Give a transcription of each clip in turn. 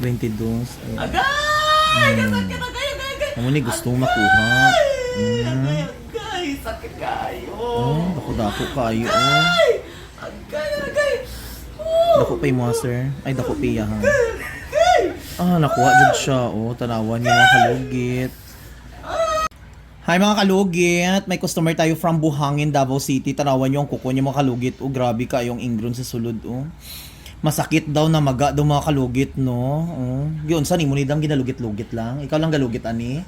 22. Ay, Agay! Kasakit ka na kayo, agay, agay! Amo ni gusto makuha. Agay, Mm. agay! Sakit kayo! Oh, dako-dako kayo. Oh. Agay! Agay, agay! Oh! Dako pa yung sir. Ay, dako pa iya, ha. Agay! Ah, nakuha jud siya. Oh, tanawan niyo mga kalugit. Hi mga kalugit! May customer tayo from Buhangin, Davao City. Tanawan niyo ang kuko niyo mga kalugit. Oh, grabe ka yung ingron sa sulod. Oh. Masakit daw na maga daw mga kalugit, no? Oh. Yun, saan mo nidang ginalugit-lugit lang? Ikaw lang galugit, ani?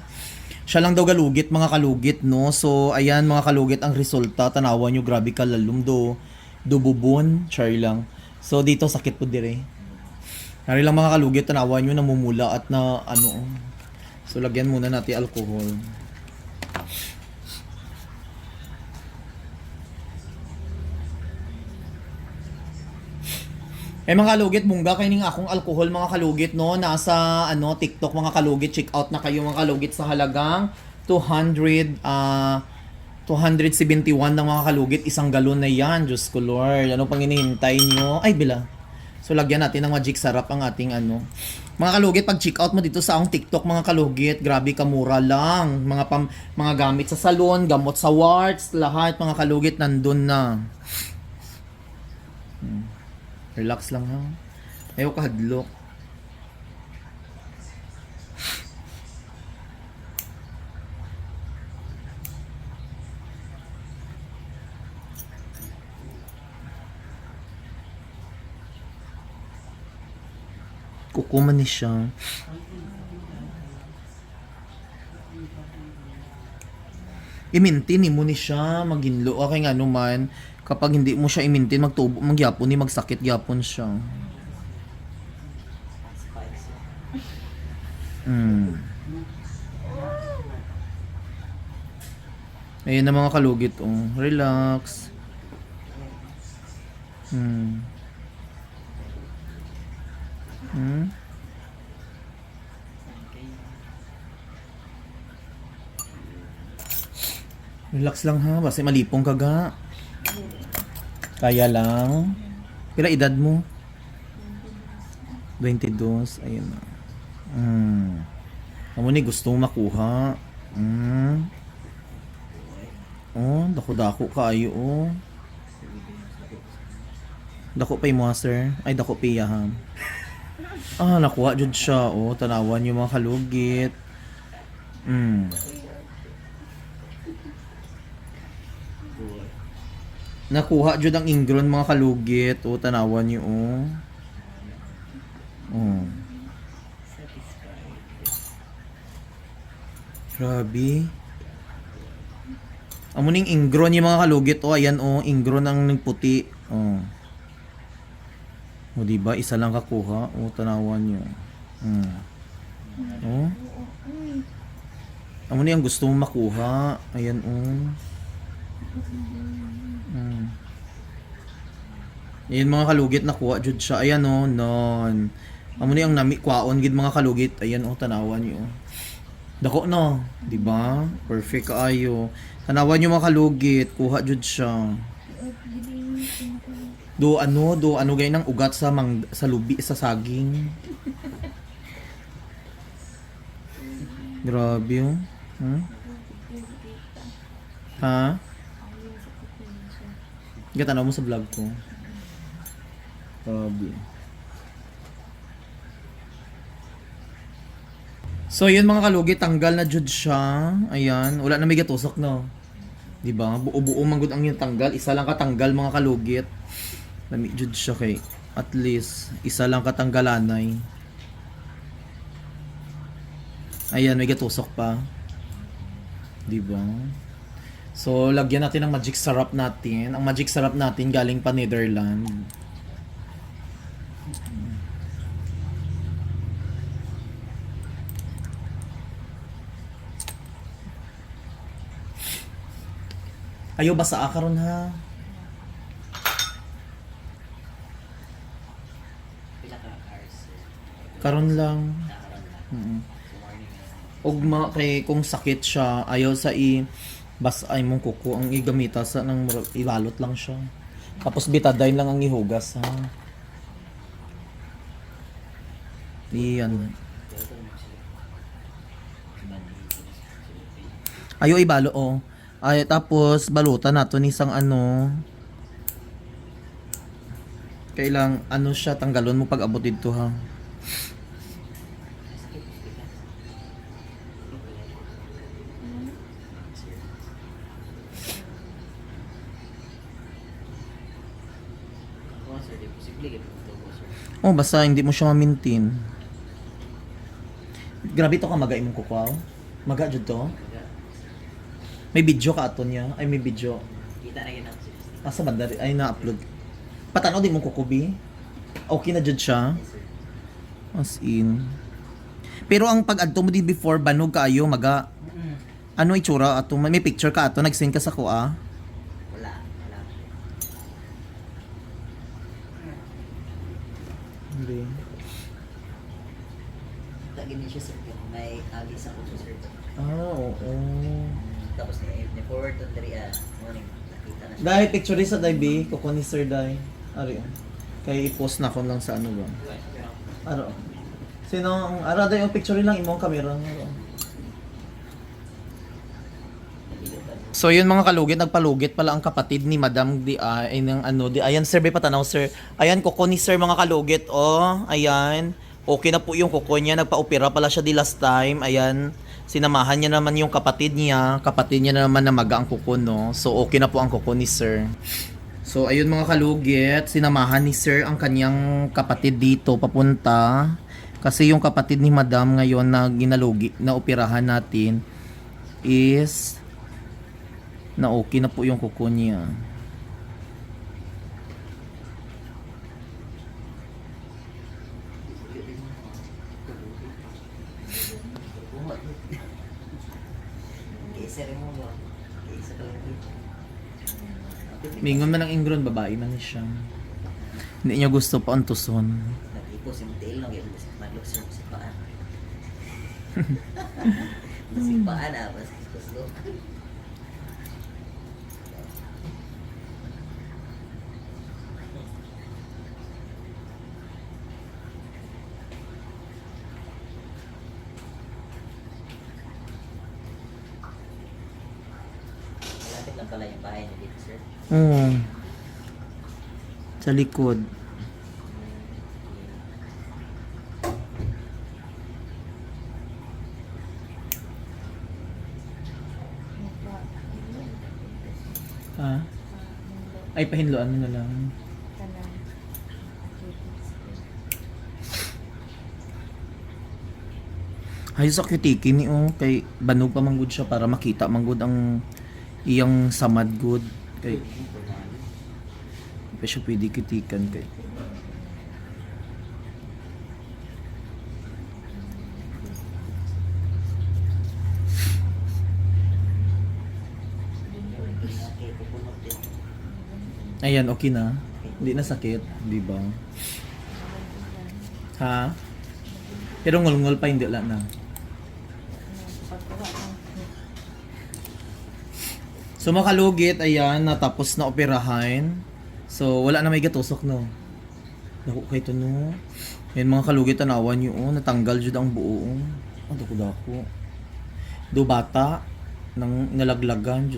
Siya lang daw galugit, mga kalugit, no? So, ayan mga kalugit, ang resulta. Tanawan niyo, grabe ka lalum do. Dububon, char lang. So, dito sakit po dire. Nari lang mga kalugit, tanawan nyo namumula at na ano. So lagyan muna natin alcohol. Eh mga kalugit, bungga kayo akong alcohol mga kalugit no. Nasa ano TikTok mga kalugit, check out na kayo mga kalugit sa halagang 200 ah 271 ng mga kalugit, isang galon na yan. Diyos ko Lord, ano pang hinihintay nyo? Ay, bila. So, lagyan natin ng magic sarap ang ating ano. Mga kalugit, pag check out mo dito sa akong TikTok, mga kalugit, grabe kamura lang. Mga pam, mga gamit sa salon, gamot sa warts, lahat, mga kalugit, nandun na. Relax lang ha. Ayaw ka hadlok. Kukuman ni siya. I-maintain mo ni siya, maginlo. Okay nga naman, kapag hindi mo siya i-maintain, magtubo, magyapon ni magsakit gyapon siya. Hmm. Ayun na mga kalugit, oh. Relax. Hmm. Hmm? Relax lang ha, basta malipong ka ga. Kaya lang. Pila edad mo? 22, ayun na. Hmm. Amo ni gusto mo makuha. Hmm. Oh, dako-dako kayo oh. Dako pa yung sir. Ay, dako pa iya, ha. Ah, nakuha jud siya. Oh, tanawan yung mga kalugit. Mm. Nakuha jud ang ingron mga kalugit. Oh, tanawan niyo oh. Oh. Grabe. Amo ning ingron yung mga kalugit. Oh, ayan oh, ingron ang puti. Oh. O di ba isa lang kakuha o tanawan niyo. Hmm. Oh. Amo ni ang gusto mo makuha. Ayan oh. Hmm. Ayan mga kalugit nakuha jud siya. Ayan oh, non. Amo ni ang nami kwaon gid mga kalugit. Ayan oh tanawan niyo. Dako no, di ba? Perfect kaayo. Tanawan niyo mga kalugit, kuha jud siya. Do ano, do ano gay ng ugat sa mang, sa lubi sa saging. Grabe oh. Hmm? Ha? Gatanaw mo sa vlog ko. Grabe. So yun mga kalugi, tanggal na jud siya. Ayan, wala na may gatusok no. 'Di ba? Buo-buo man gud ang yung tanggal, isa lang katanggal mga kalugit. Lami jud siya kay at least isa lang katanggalanay. Ayan, may gatusok pa. 'Di ba? So, lagyan natin ng magic syrup natin. Ang magic syrup natin galing pa Netherlands. Ayaw basa ka ron ha. Karon lang. Mm. Ugma kay kung sakit siya, ayaw sa i bas ay mong kuko ang igamita sa nang ibalot lang siya. Tapos betadine lang ang ihugas ha. Iyan. Ayo ibalo oh. Ay tapos balutan nato ni isang ano. Kailang ano siya tanggalon mo pag abot dito ha. Oh, basta hindi mo siya ma-maintain. Grabe to ka maga imong kukwaw. Maga jud to. May video ka ato niya. Ay may video. Kita na yun ang. Asa banda rin? ay na-upload. Patanaw di mong kukubi. Okay na jud siya. As in. Pero ang pag-adto mo di before banog kaayo maga ano itsura ato may picture ka ato nag-send ka sa ko ah. Wala. Wala. Hindi. Lagi niya siya, sir. May agi sa uso, sir. Ah, oo. Tapos ni ni forward to diri ah morning nakita na siya. Dahil picture sa Dai ko ni Sir Dai. Ari. oh. Kay i-post na ko lang sa ano ba. Aro. Sino ang ara dai yung picture lang imong camera. Aro. So yun mga kalugit, nagpalugit pala ang kapatid ni Madam di ay ng ano di ayan sir bay patanaw sir. Ayan kuko ni sir mga kalugit oh. Ayan. Okay na po yung kuko niya, nagpa-opera pala siya di last time. Ayan. Sinamahan niya naman yung kapatid niya. Kapatid niya naman na maga ang kuko no. So okay na po ang kuko ni sir. So ayun mga kalugit, sinamahan ni sir ang kanyang kapatid dito papunta. Kasi yung kapatid ni Madam ngayon na ginalugi, na operahan natin is na okay na po yung kuko niya. Kisa rin mo ba? Kisa ka lang dito. Mingon man ang ingron, babae man siya. Hindi niya gusto pa ang tuson. Nag-ipos yung tail lang yung madlok sir sa paan. Sa paan ah, mas pala yung bahay niyo dito, sir. Oo. Sa likod. Ha? Ay, pahinloan mo na lang. Ay, sa cutiki ni oh. Kay banog pa manggod siya para makita manggod ang iyang samad good. Kay pa siya pwede kitikan kay. Ayan, okay na. Hindi na sakit, di ba? Ha? Pero ngol-ngol pa hindi lang na. So makalugit, ayan, natapos na operahan. So wala na may gatusok no. Naku kay to no. Yan mga kalugit tanawan niyo oh, natanggal jud ang buo. Ang dako dako. Do bata nang nalaglagan